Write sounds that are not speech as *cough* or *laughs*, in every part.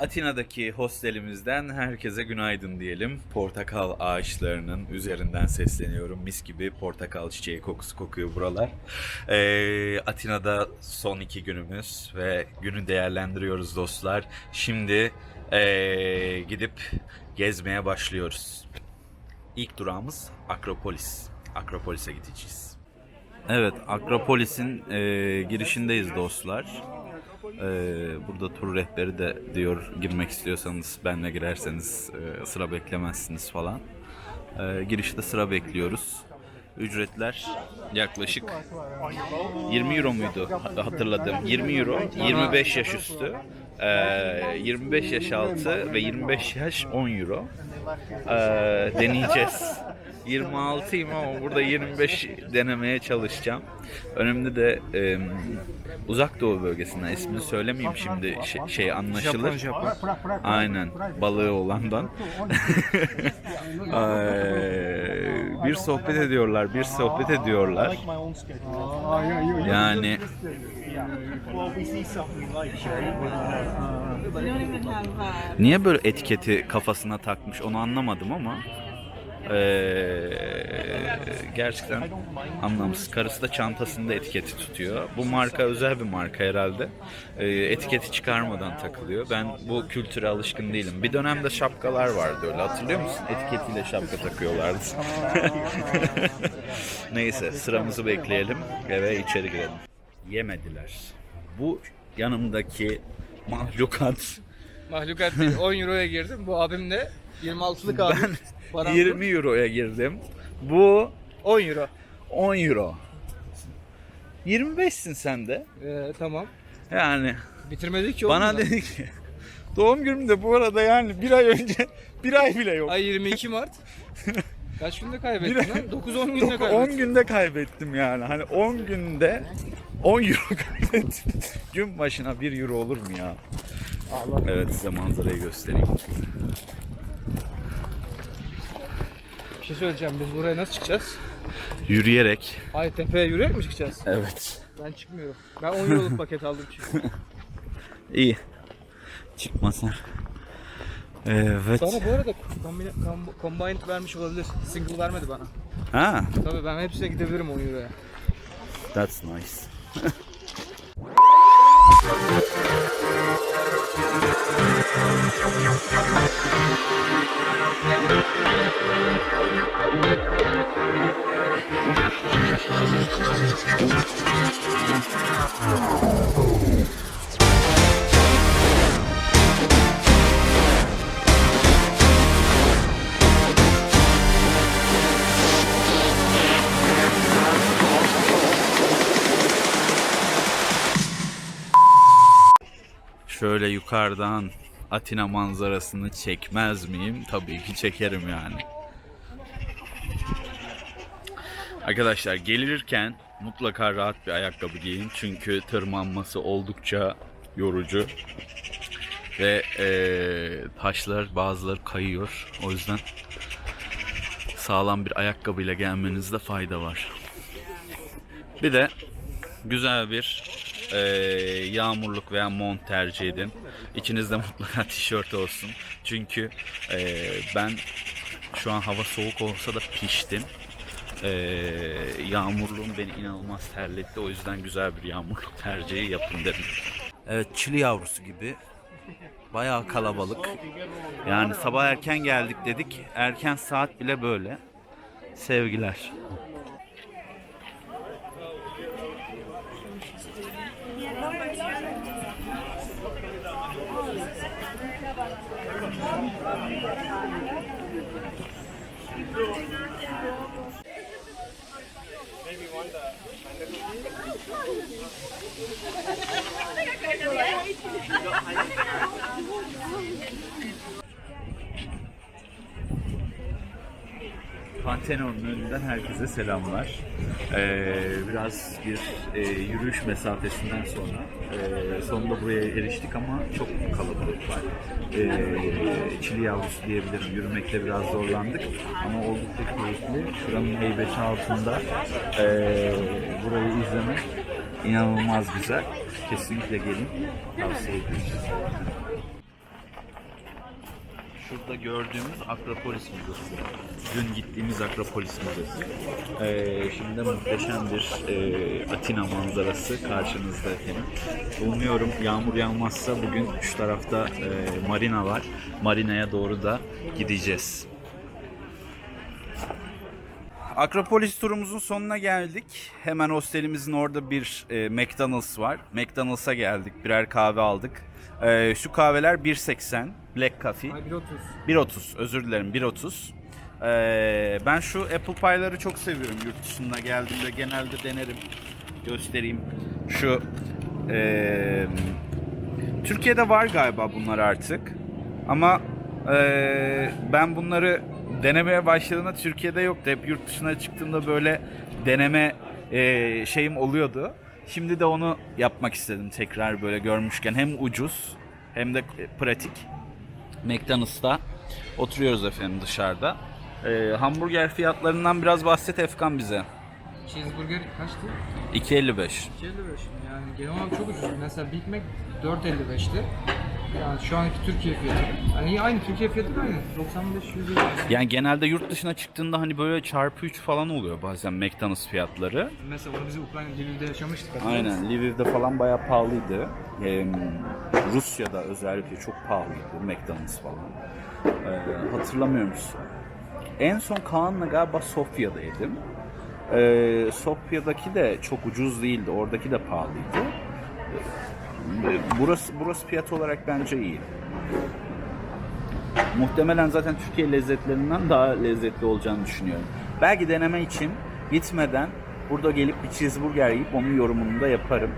Atina'daki hostelimizden herkese günaydın diyelim. Portakal ağaçlarının üzerinden sesleniyorum. Mis gibi portakal çiçeği kokusu kokuyor buralar. Ee, Atina'da son iki günümüz ve günü değerlendiriyoruz dostlar. Şimdi ee, gidip gezmeye başlıyoruz. İlk durağımız Akropolis. Akropolis'e gideceğiz. Evet, Akropolis'in ee, girişindeyiz dostlar. Ee, burada tur rehberi de diyor girmek istiyorsanız benle girerseniz e, sıra beklemezsiniz falan. Ee, girişte sıra bekliyoruz. Ücretler yaklaşık 20 euro muydu Ha- hatırladım. 20 euro, 25 yaş üstü, ee, 25 yaş altı ve 25 yaş 10 euro. Ee, deneyeceğiz. 26'yım ama burada 25 denemeye çalışacağım. Önümde de e, uzak doğu bölgesinden ismini söylemeyeyim şimdi şey, şey anlaşılır. Aynen balığı olandan. *laughs* Bir sohbet ediyorlar, bir sohbet ediyorlar. Yani Niye böyle etiketi kafasına takmış onu anlamadım ama eee, gerçekten anlamsız. Karısı da çantasında etiketi tutuyor. Bu marka özel bir marka herhalde. Eee, etiketi çıkarmadan takılıyor. Ben bu kültüre alışkın değilim. Bir dönemde şapkalar vardı öyle hatırlıyor musun? Etiketiyle şapka takıyorlardı. *laughs* Neyse sıramızı bekleyelim ve içeri girelim. Yemediler. Bu yanımdaki mahlukat Mahlukat değil. 10 euroya girdim. Bu abim de 26'lık abi. Ben Param 20 euroya girdim. Bu 10 euro. 10 euro. 25'sin sen de. Ee, tamam. Yani Bitirmedik ki bana da. dedi ki doğum günümde bu arada yani bir ay önce *laughs* bir ay bile yok. Ay 22 Mart. Kaç günde kaybettin lan? 9-10 günde 10 kaybettin. günde kaybettim yani. Hani 10 günde 10 euro *laughs* kaybettim. Gün başına 1 euro olur mu ya? Evet size manzarayı göstereyim. Şey söyleyeceğim. Biz buraya nasıl çıkacağız? Yürüyerek. Ay tepeye yürüyerek mi çıkacağız? Evet. Ben çıkmıyorum. Ben 10 euroluk paket aldım çünkü. *laughs* İyi. Çıkmasın. Evet. Sana bu arada kombine, kom- combined vermiş olabilir. Single vermedi bana. Ha, Tabii ben hepsine gidebilirim 10 euroya. that's nice. Şöyle yukarıdan Atina manzarasını çekmez miyim? Tabii ki çekerim yani. Arkadaşlar gelirken mutlaka rahat bir ayakkabı giyin. Çünkü tırmanması oldukça yorucu. Ve eee, taşlar bazıları kayıyor. O yüzden sağlam bir ayakkabıyla gelmenizde fayda var. Bir de güzel bir eee, yağmurluk veya mont tercih edin. İçinizde *laughs* mutlaka tişört olsun. Çünkü eee, ben şu an hava soğuk olsa da piştim. Eee yağmurluğum beni inanılmaz terletti. O yüzden güzel bir yağmurluk tercihi yapın dedim. Evet çili yavrusu gibi. Bayağı kalabalık. Yani sabah erken geldik dedik. Erken saat bile böyle. Sevgiler. Maybe one the Pantheon'un önünden herkese selamlar. Ee, biraz bir e, yürüyüş mesafesinden sonra e, sonunda buraya eriştik ama çok kalabalık var. E, çili yavrusu diyebilirim. Yürümekte biraz zorlandık ama oldukça keyifli. Şuranın heybeti altında e, burayı izlemek inanılmaz güzel. Kesinlikle gelin. Tavsiye ediyorum. Şurada gördüğümüz Akropolis Müzesi. Dün gittiğimiz Akropolis Müzesi. Ee, şimdi muhteşem bir e, Atina manzarası karşınızda efendim. Umuyorum yağmur yağmazsa bugün şu tarafta e, marina var. Marina'ya doğru da gideceğiz. Akropolis turumuzun sonuna geldik. Hemen hostelimizin orada bir e, McDonald's var. McDonald's'a geldik. Birer kahve aldık. E, şu kahveler 1.80 Black Coffee. Ay 1.30. 1.30 özür dilerim 1.30. Ee, ben şu apple pie'ları çok seviyorum yurt dışına geldiğimde genelde denerim. Göstereyim. Şu ee, Türkiye'de var galiba bunlar artık. Ama ee, ben bunları denemeye başladığımda Türkiye'de yoktu. Hep yurt dışına çıktığımda böyle deneme ee, şeyim oluyordu. Şimdi de onu yapmak istedim tekrar böyle görmüşken. Hem ucuz hem de pratik. McDonald's'a oturuyoruz efendim dışarıda. Ee, hamburger fiyatlarından biraz bahset Efkan bize. Cheeseburger kaçtı? 2.55. 2.55. Yani genel olarak çok ucuz. Mesela Big Mac 4.55'ti. Yani şu anki Türkiye fiyatı. Yani aynı Türkiye fiyatı aynı. 95 100 lira. Yani genelde yurt dışına çıktığında hani böyle çarpı 3 falan oluyor bazen McDonald's fiyatları. Mesela onu biz Ukrayna Lviv'de yaşamıştık. Aynen Lviv'de falan bayağı pahalıydı. Hem Rusya'da özellikle çok pahalıydı McDonald's falan. Ee, hatırlamıyorum. En son Kaan'la galiba Sofya'da yedim. Ee, Sofya'daki de çok ucuz değildi. Oradaki de pahalıydı. Ee, Burası burası fiyat olarak bence iyi. Muhtemelen zaten Türkiye lezzetlerinden daha lezzetli olacağını düşünüyorum. Belki deneme için gitmeden burada gelip bir cheeseburger yiyip onun yorumunu da yaparım.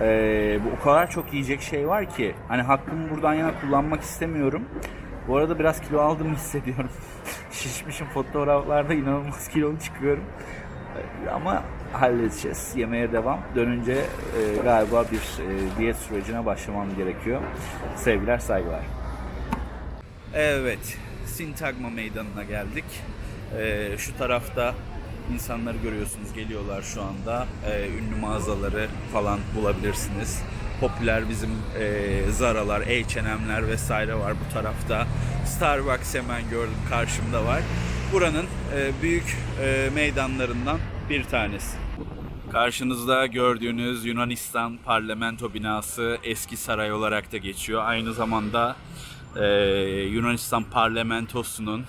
Ee, bu o kadar çok yiyecek şey var ki hani hakkımı buradan yana kullanmak istemiyorum. Bu arada biraz kilo aldığımı *laughs* hissediyorum. Şişmişim fotoğraflarda inanılmaz kilolu çıkıyorum. Ee, Ama halledeceğiz. Yemeğe devam. Dönünce e, galiba bir e, diyet sürecine başlamam gerekiyor. Sevgiler, saygılar. Evet, Sintagma Meydanı'na geldik. Ee, şu tarafta insanları görüyorsunuz, geliyorlar şu anda. Ee, ünlü mağazaları falan bulabilirsiniz. Popüler bizim e, Zara'lar, H&M'ler vesaire var bu tarafta. Starbucks hemen gördüm karşımda var. Buranın e, büyük e, meydanlarından bir tanesi. Karşınızda gördüğünüz Yunanistan parlamento binası eski saray olarak da geçiyor. Aynı zamanda e, Yunanistan parlamentosunun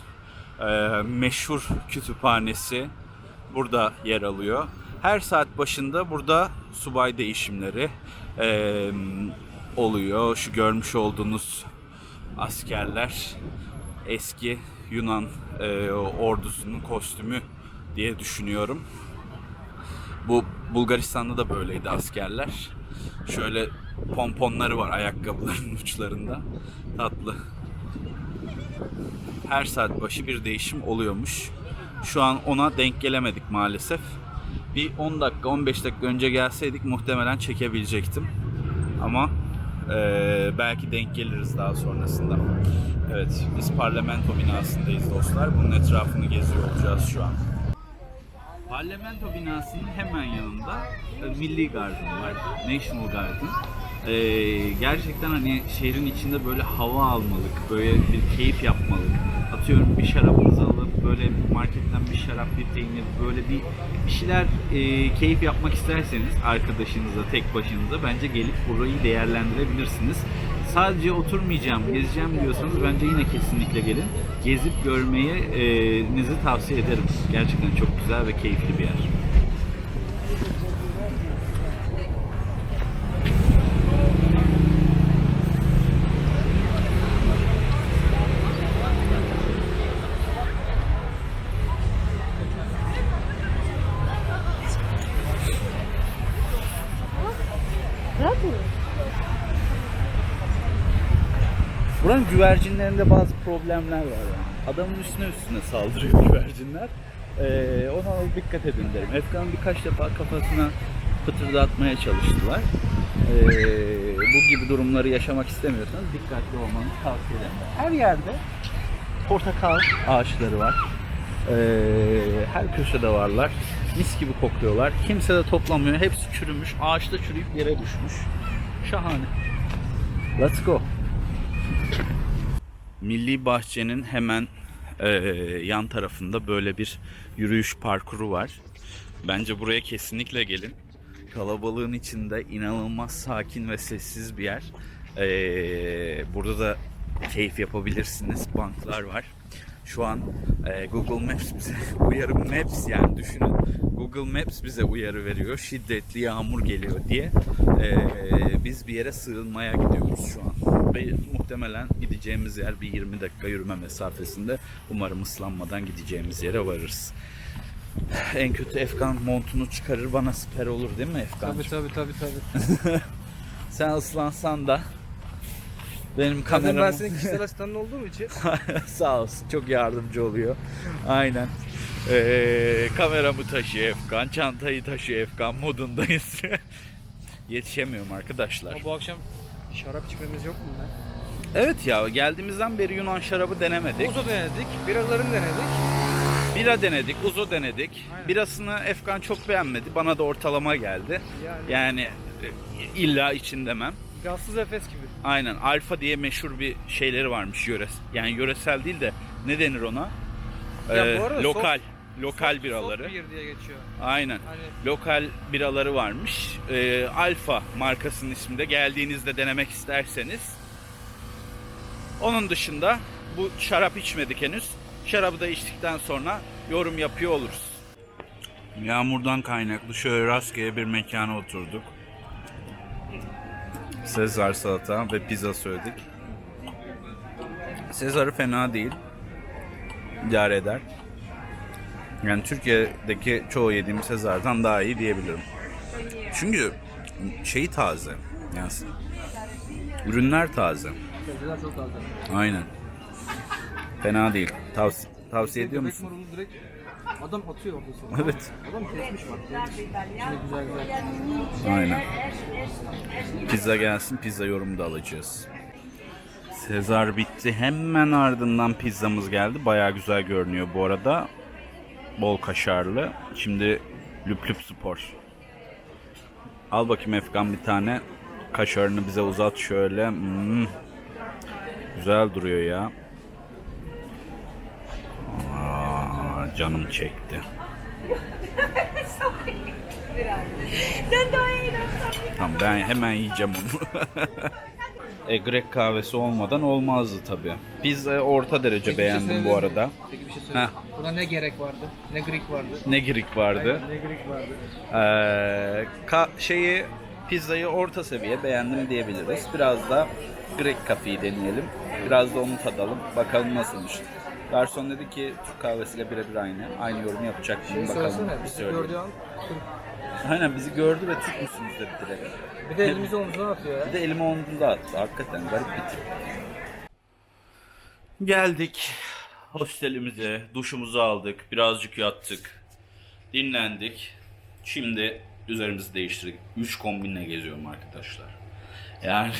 e, meşhur kütüphanesi burada yer alıyor. Her saat başında burada subay değişimleri e, oluyor. Şu görmüş olduğunuz askerler eski Yunan e, ordusunun kostümü diye düşünüyorum. Bu Bulgaristan'da da böyleydi askerler. Şöyle pomponları var ayakkabıların *laughs* uçlarında. Tatlı. Her saat başı bir değişim oluyormuş. Şu an ona denk gelemedik maalesef. Bir 10 dakika 15 dakika önce gelseydik muhtemelen çekebilecektim. Ama eee, belki denk geliriz daha sonrasında. Evet biz parlamento binasındayız dostlar. Bunun etrafını geziyor olacağız şu an. Parlamento binasının hemen yanında e, Milli Garden var. National Garden. Ee, gerçekten hani şehrin içinde böyle hava almalık, böyle bir keyif yapmalık. Atıyorum bir şarabınızı alıp böyle marketten bir şarap, bir peynir, böyle bir bir şeyler e, keyif yapmak isterseniz arkadaşınızla, tek başınıza bence gelip burayı değerlendirebilirsiniz. Sadece oturmayacağım, gezeceğim diyorsanız bence yine kesinlikle gelin. Gezip görmeyi e, nizi tavsiye ederim. Gerçekten çok güzel ve keyifli bir yer. Buranın güvercinlerinde bazı problemler var yani. Adamın üstüne üstüne saldırıyor *laughs* güvercinler. Ee, ona dikkat edin derim. Efkan'ın birkaç defa kafasına pıtırdatmaya çalıştılar. Ee, bu gibi durumları yaşamak istemiyorsanız dikkatli olmanızı tavsiye ederim. Her yerde portakal ağaçları var. Ee, her köşede varlar. Mis gibi kokuyorlar. Kimse de toplamıyor. Hepsi çürümüş. Ağaçta çürüyüp yere düşmüş. Şahane. Let's go. Milli Bahçe'nin hemen e, yan tarafında böyle bir yürüyüş parkuru var. Bence buraya kesinlikle gelin. Kalabalığın içinde inanılmaz sakin ve sessiz bir yer. E, burada da keyif yapabilirsiniz. Banklar var. Şu an e, Google Maps bize *laughs* uyarı Maps yani düşünün. Google Maps bize uyarı veriyor. Şiddetli yağmur geliyor diye. E, biz bir yere sığınmaya gidiyoruz şu an. Ve muhtemelen gideceğimiz yer bir 20 dakika yürüme mesafesinde. Umarım ıslanmadan gideceğimiz yere varırız. En kötü Efkan montunu çıkarır bana siper olur değil mi Efkan? Tabii tabii tabii tabii. *laughs* Sen ıslansan da benim Zaten ben senin kişisel asistanın olduğum için *laughs* Sağ olsun çok yardımcı oluyor. Aynen. Ee, kameramı taşıyor Efkan, çantayı taşıyor Efkan modundayız. *laughs* Yetişemiyorum arkadaşlar. Ama bu akşam şarap içmemiz yok mu lan? Evet ya geldiğimizden beri Yunan şarabı denemedik. Uzo denedik, biralarını denedik. Bira denedik, uzo denedik. Aynen. Birasını Efkan çok beğenmedi. Bana da ortalama geldi. Yani, Yani e, illa için demem. gazsız Efes gibi. Aynen alfa diye meşhur bir şeyleri varmış yöres. Yani yöresel değil de ne denir ona? Ya Ee, bu arada lokal. Lokal biraları. Soft beer diye geçiyor. Aynen. Hani Lokal biraları varmış. Ee, Alfa markasının isminde geldiğinizde denemek isterseniz. Onun dışında bu şarap içmedik henüz. Şarabı da içtikten sonra yorum yapıyor oluruz. Yağmurdan kaynaklı şöyle rastgele bir mekana oturduk. Sezar salata ve pizza söyledik. Sezar'ı fena değil. İdare eder. Yani Türkiye'deki çoğu yediğim Sezar'dan daha iyi diyebilirim. Çünkü şeyi taze. Yani ürünler taze. sebzeler çok taze. Aynen. Fena değil. Tavsiye, tavsiye ediyor musun? marulu direkt adam atıyor orada sonra. Evet. Adam kesmiş bak. kesmiş. Güzel güzel. Aynen. Pizza gelsin, pizza yorumu da alacağız. Sezar bitti. Hemen ardından pizzamız geldi. Bayağı güzel görünüyor bu arada. Bol kaşarlı. Şimdi lüp lüp spor. Al bakayım Efkan bir tane. Kaşarını bize uzat şöyle. Hmm. Güzel duruyor ya. Aa, canım çekti. *laughs* Tamam ben hemen yiyeceğim onu. *laughs* e, Grek kahvesi olmadan olmazdı tabi. Pizza orta derece Peki bir şey beğendim bu arada. Peki bir şey söyleyeyim. Buna ne gerek vardı? Ne Greek vardı? Ne Greek vardı? Ne Greek vardı? Ee, ka- şeyi pizzayı orta seviye beğendim diyebiliriz. Biraz da Grek kafeyi deneyelim. Biraz da onu tadalım. Bakalım nasılmış. Garson dedi ki Türk kahvesiyle birebir aynı. Aynı yorum yapacak mı? Şey Bakalım. söylesene. Bir söyleyeyim. gördüğü an Aynen bizi gördü ve Türk müsünüz dedi direkt. Bir de elimizi omzuna atıyor ya. Bir de elime omzunda attı. Hakikaten garip bir tip. Geldik hostelimize, duşumuzu aldık, birazcık yattık, dinlendik. Şimdi üzerimizi değiştirdik. 3 kombinle geziyorum arkadaşlar. Yani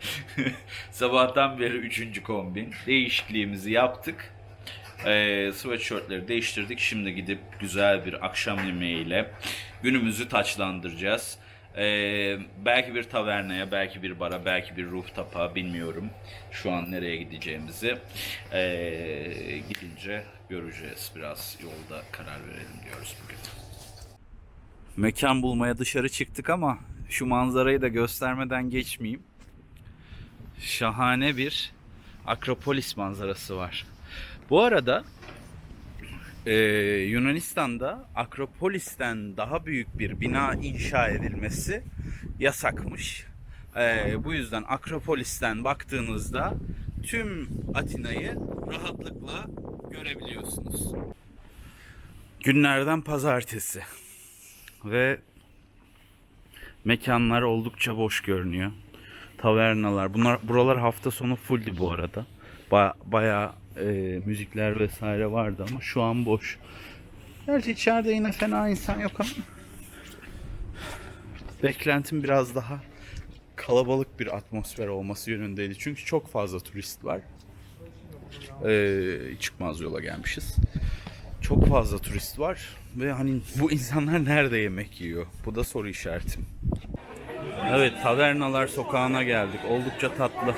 *laughs* sabahtan beri 3. kombin. Değişikliğimizi yaptık. Ee, sweatshirtleri değiştirdik. Şimdi gidip güzel bir akşam yemeğiyle günümüzü taçlandıracağız. Ee, belki bir tavernaya, belki bir bara, belki bir rooftop'a bilmiyorum. Şu an nereye gideceğimizi. Ee, gidince göreceğiz. Biraz yolda karar verelim diyoruz bugün. Mekan bulmaya dışarı çıktık ama şu manzarayı da göstermeden geçmeyeyim. Şahane bir Akropolis manzarası var. Bu arada ee, Yunanistan'da Akropolis'ten daha büyük bir bina inşa edilmesi yasakmış. Ee, bu yüzden Akropolis'ten baktığınızda tüm Atina'yı rahatlıkla görebiliyorsunuz. Günlerden pazartesi ve mekanlar oldukça boş görünüyor. Tavernalar. Bunlar buralar hafta sonu fulldü bu arada. Ba bayağı e, müzikler vesaire vardı ama şu an boş. Gerçi içeride yine fena insan yok ama beklentim biraz daha kalabalık bir atmosfer olması yönündeydi. Çünkü çok fazla turist var. Ee, çıkmaz yola gelmişiz. Çok fazla turist var ve hani bu insanlar nerede yemek yiyor? Bu da soru işaretim. Evet, Tavernalar Sokağı'na geldik. Oldukça tatlı.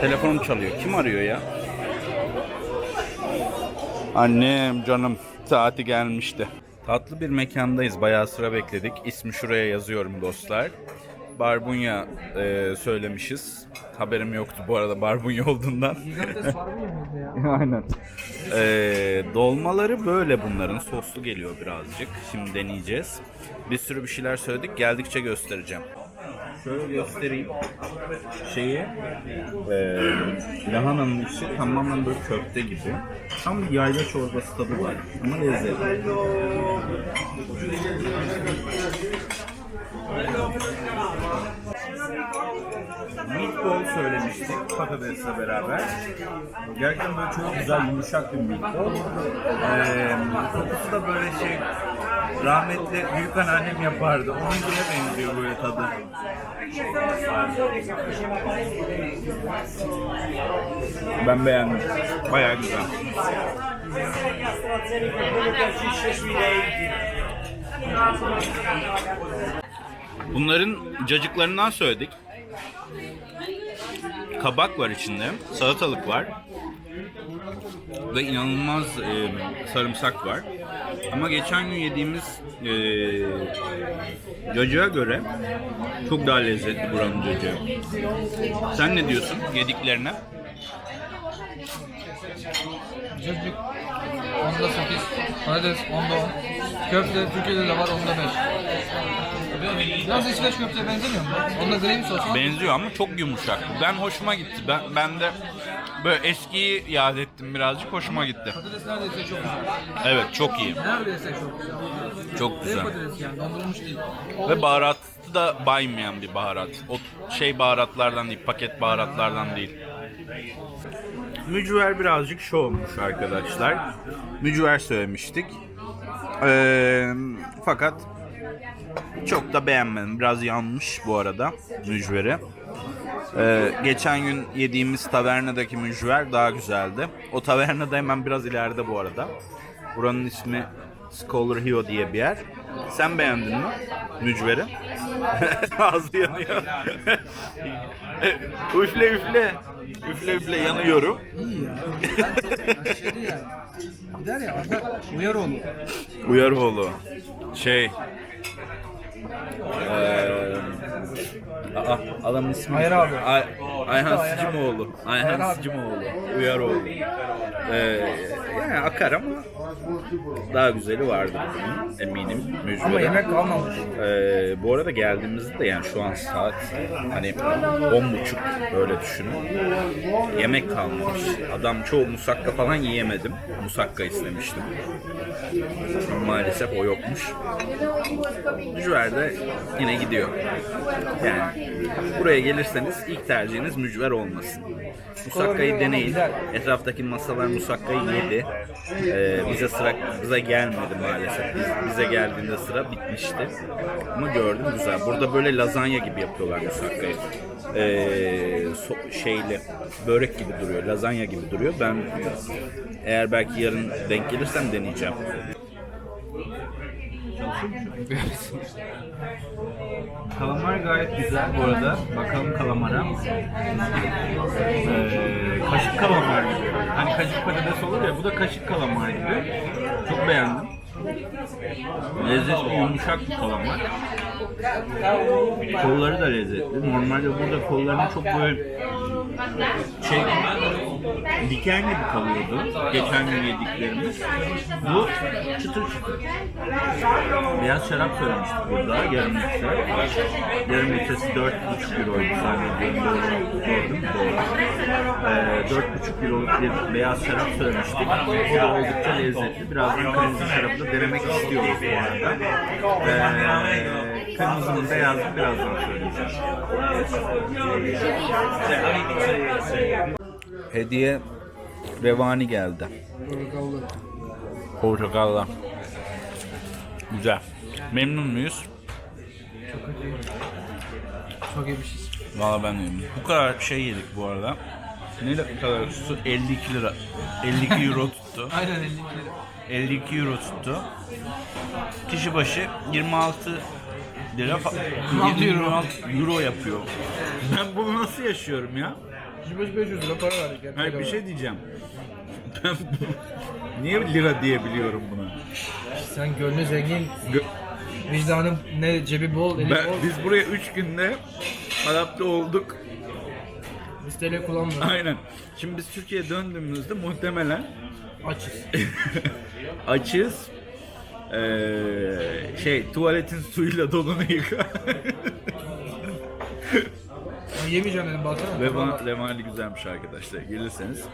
Telefonum çalıyor. Kim arıyor ya? Annem canım saati gelmişti. Tatlı bir mekandayız. Bayağı sıra bekledik. İsmi şuraya yazıyorum dostlar. Barbunya e, söylemişiz. Haberim yoktu bu arada barbunya olduğundan. *laughs* Aynen. Ee, dolmaları böyle bunların. Soslu geliyor birazcık. Şimdi deneyeceğiz. Bir sürü bir şeyler söyledik. Geldikçe göstereceğim. Şöyle göstereyim. Şeyi e, lahananın içi tamamen böyle köfte gibi. Tam bir yayla çorbası tadı var. Ama lezzetli. Meatball söylemiştik patatesle beraber. Gerçekten böyle çok güzel yumuşak bir meatball. Ee, kokusu da böyle şey rahmetli büyük anneannem yapardı. Onunkine benziyor böyle tadı. Ben beğendim. Bayağı güzel. Bunların cacıklarından söyledik. Kabak var içinde, salatalık var ve inanılmaz e, sarımsak var. Ama geçen gün yediğimiz e, cacığa göre çok daha lezzetli buranın cacığı. Sen ne diyorsun yediklerine? Cacık 10'da 8, patates 10'da 10, köfte Türkiye'de de var 10'da 5. Biraz İsveç köfteye benzemiyor mu? Onda gravy sos var. Benziyor ama çok yumuşak. Ben hoşuma gitti. Ben, ben de böyle eskiyi yad ettim birazcık. Hoşuma gitti. Patates neredeyse çok güzel. Evet çok iyi. Neredeyse çok güzel. Çok güzel. patates yani dondurulmuş değil. Ve baharatı da baymayan bir baharat. O şey baharatlardan değil, paket baharatlardan değil. Mücver birazcık şu olmuş arkadaşlar. Mücver söylemiştik. Ee, fakat çok da beğenmedim. Biraz yanmış bu arada mücveri. Ee, geçen gün yediğimiz tavernadaki mücver daha güzeldi. O tavernada hemen biraz ileride bu arada. Buranın ismi Scholar Hill diye bir yer. Sen beğendin mi mücveri? *laughs* Ağzı yanıyor. *laughs* üfle üfle. Üfle üfle yanıyorum. İyi ya. Gider ya uyar olur. Uyaroğlu. Şey. Eee Aa, adamın ismi. Ayhan abi. Ay, Ayhan. Sicimoğlu. Ayhan. Sicimoğlu. Uyaroğlu. Ee, yani akar ama daha güzeli vardı eminim. Mücvere. Ama yemek kalmamış. Ee, bu arada geldiğimizde de yani şu an saat hani on buçuk böyle düşünün. Yemek kalmamış. Adam çoğu musakka falan yiyemedim. Musakka istemiştim. Maalesef o yokmuş. Mücver de yine gidiyor. Yani buraya gelirseniz ilk tercihiniz mücver olmasın. Musakkayı deneyin. Etraftaki masalar musakkayı yedi. Ee, bize sıra bize gelmedi maalesef. Biz, bize geldiğinde sıra bitmişti. Ama gördüm güzel. Burada böyle lazanya gibi yapıyorlar musakkayı. Ee, so- şeyli börek gibi duruyor. Lazanya gibi duruyor. Ben eğer belki yarın denk gelirsem deneyeceğim. Kalamar gayet güzel bu arada. Bakalım kalamara. Ee, kaşık kalamar gibi. Hani kaşık patates olur ya bu da kaşık kalamar gibi. Çok beğendim. Lezzetli yumuşak bir kalamar. Kolları da lezzetli. Normalde burada kollarını çok böyle şey diken gibi kalıyordu. Geçen gün yediklerimiz. Bu çıtır çıtır. Beyaz şarap söylemiştik burada. Yarım litre. Yarım litresi 4,5 euroydu zannediyorum. Doğru, değil mi? Doğru. Ee, 4,5 euroluk bir beyaz şarap söylemiştik. Bu da oldukça lezzetli. Birazdan kırmızı şarabı da denemek istiyoruz bu arada. Ee, kırmızının beyazını birazdan söyleyeceğim. Hediye revani geldi. Portakallı. Portakalla. Güzel. Memnun muyuz? Çok iyi bir şey. Valla ben de memnunum. Bu kadar şey yedik bu arada. Ne kadar tuttu? 52 lira. 52 euro tuttu. *laughs* Aynen 50 lira. 52 euro tuttu. Kişi başı 26 lira fa- 7 euro, euro yapıyor. Ben bunu nasıl yaşıyorum ya? 500 lira para verdik. ya. Hayır bir şey diyeceğim. Ben *laughs* niye lira diyebiliyorum buna? Sen gönlü zengin, Gö- vicdanın ne cebi bol, eli Ben, bol. biz buraya 3 günde adapte olduk. Biz TL kullanmıyoruz. Aynen. Şimdi biz Türkiye'ye döndüğümüzde muhtemelen Açız. *laughs* açız. Ee, şey tuvaletin suyuyla donunu yıka. *laughs* Yemeyeceğim dedim baksana. Levan, Levani güzelmiş arkadaşlar. Gelirseniz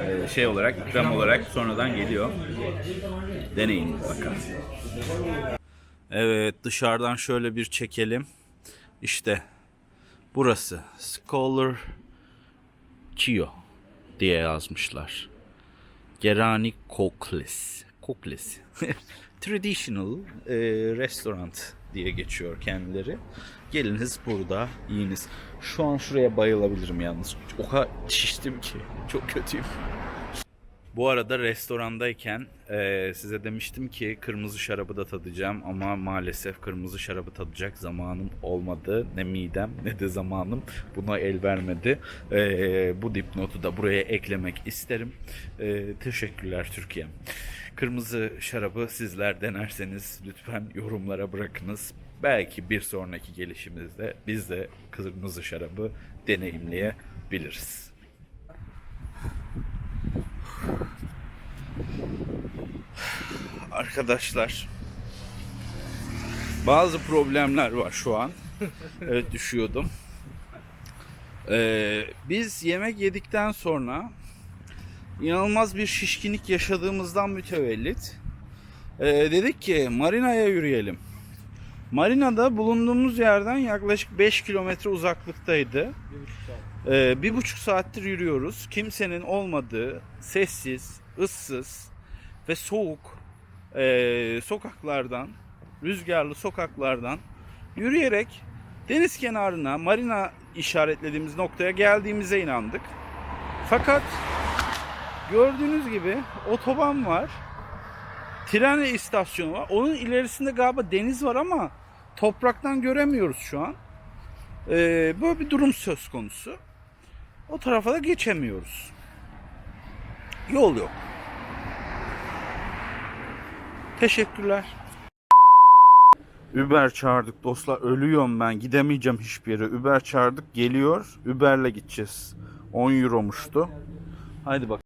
ee, şey olarak ikram olarak sonradan geliyor. Deneyin bakalım. Evet dışarıdan şöyle bir çekelim. İşte burası Scholar Chio diye yazmışlar. Gerani Kokles. Kokles. *laughs* Traditional e, restaurant diye geçiyor kendileri. Geliniz burada yiyiniz. Şu an şuraya bayılabilirim yalnız. O kadar şiştim ki. Çok kötüyüm. Bu arada restorandayken eee, size demiştim ki kırmızı şarabı da tadacağım ama maalesef kırmızı şarabı tadacak zamanım olmadı. Ne midem ne de zamanım buna el vermedi. Eee, bu dipnotu da buraya eklemek isterim. Eee, teşekkürler Türkiye. Kırmızı şarabı sizler denerseniz lütfen yorumlara bırakınız. Belki bir sonraki gelişimizde biz de kırmızı şarabı deneyimleyebiliriz. Arkadaşlar bazı problemler var şu an. evet düşüyordum. Ee, biz yemek yedikten sonra inanılmaz bir şişkinlik yaşadığımızdan mütevellit ee, dedik ki marinaya yürüyelim. Marinada bulunduğumuz yerden yaklaşık 5 kilometre uzaklıktaydı. Ee, bir buçuk saattir yürüyoruz. Kimsenin olmadığı, sessiz, ıssız ve soğuk ee, sokaklardan, rüzgarlı sokaklardan yürüyerek deniz kenarına, marina işaretlediğimiz noktaya geldiğimize inandık. Fakat gördüğünüz gibi otoban var. Tren istasyonu var. Onun ilerisinde galiba deniz var ama topraktan göremiyoruz şu an. Ee, böyle bir durum söz konusu. O tarafa da geçemiyoruz. Yol yok. Teşekkürler. Uber çağırdık dostlar. Ölüyorum ben. Gidemeyeceğim hiçbir yere. Uber çağırdık. Geliyor. Uber'le gideceğiz. 10 euromuştu. Haydi bak.